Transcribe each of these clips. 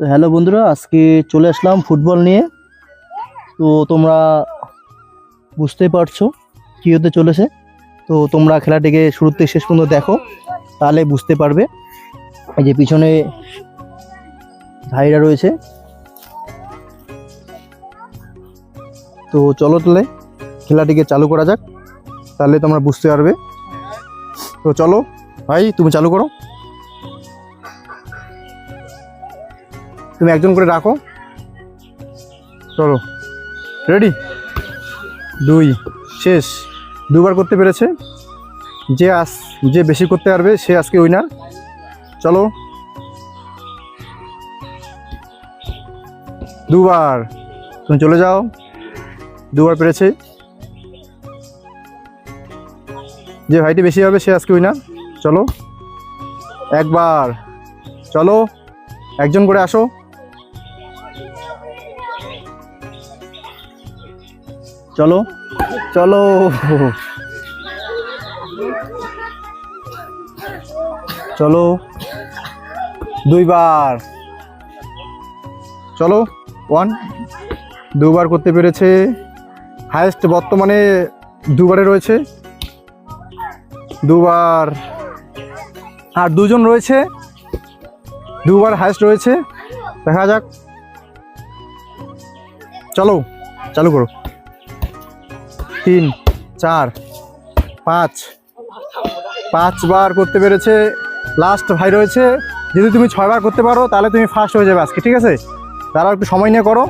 তো হ্যালো বন্ধুরা, আজকে চলে আসলাম ফুটবল নিয়ে। তো তোমরা বুঝতেই পারছ কী হতে চলেছে। তো তোমরা খেলাটিকে শুরু থেকে শেষ পর্যন্ত দেখো, তাহলে বুঝতে পারবে। এই যে পিছনে ভাইরা রয়েছে। তো চলো তাহলে খেলাটিকে চালু করা যাক, তাহলে তোমরা বুঝতে পারবে। তো চলো, ভাই, তুমি চালু করো। তুমি একজন করে রাখো চলো। রেডি দুই। শেষ। দুবার করতে পেরেছে। যে আস, যে বেশি করতে পারবে, সে আজকে উইনার চলো। দুবার। তুমি চলে যাও। দুবার পেরেছে। যে ভাইটি বেশি হবে, সে আজকে উইনার চলো। একবার। চলো। একজন করে আসো। চলো চলো। চলো। দুইবার। চলো ওয়ান দুবার করতে পেরেছে। হায়েস্ট বর্তমানে দুবারে রয়েছে। দুবার। আর দুজন রয়েছে। দুবার হায়েস্ট রয়েছে। দেখা যাক। চলো, চালু করো। তিন, চার, পাঁচ। পাঁচবার করতে পেরেছে লাস্ট ভাই রয়েছে। যদি তুমি ছয়বার করতে পারো, তাহলে তুমি ফার্স্ট হয়ে যাবে আজকে, ঠিক আছে? তারা একটু সময় নিয়ে করো।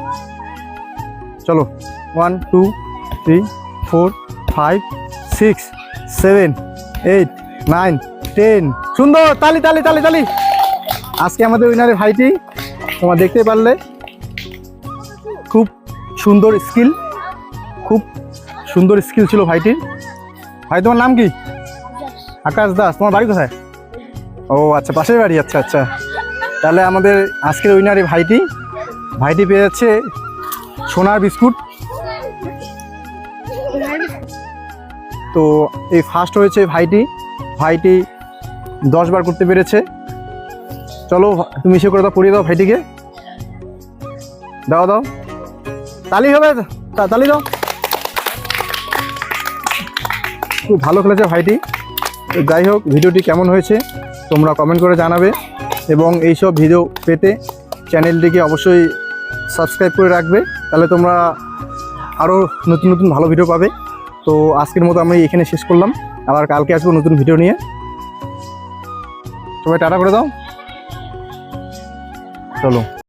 চলো one two three four five six seven eight nine ten সুন্দর, তালি তালি তালি তালি। আজকে আমাদের উইনারের ভাইটি তোমার দেখতে পারলে। সুন্দর স্কিল, খুব সুন্দর স্কিল ছিল ভাইটির। ভাই, তোমার নাম কি? আকাশ দাস, তোমার বাড়ি কোথায়? ও আচ্ছা পাশের বাড়ি আচ্ছা আচ্ছা। তাহলে আমাদের আজকের উইনারে ভাইটি। ভাইটি পেয়ে যাচ্ছে সোনার বিস্কুট। তো এই ফার্স্ট হয়েছে ভাইটি। ভাইটি দশ বার করতে পেরেছে। চলো, তুমি সে করে দাও পড়িয়ে দাও ভাইটিকে। দাও দাও। তালি হবে তালি দাও। খুব ভালো খেলেছে ভাইটি। যাই হোক, ভিডিওটি কেমন হয়েছে তোমরা কমেন্ট করে জানাবে। এবং এইসব ভিডিও পেতে চ্যানেলটিকে অবশ্যই সাবস্ক্রাইব করে রাখবে। তাহলে তোমরা আরও নতুন নতুন ভালো ভিডিও পাবে। তো আজকের মতো আমি এখানে শেষ করলাম। আবার কালকে আসব নতুন ভিডিও নিয়ে। সবাই টাটা করে দাও। চলো।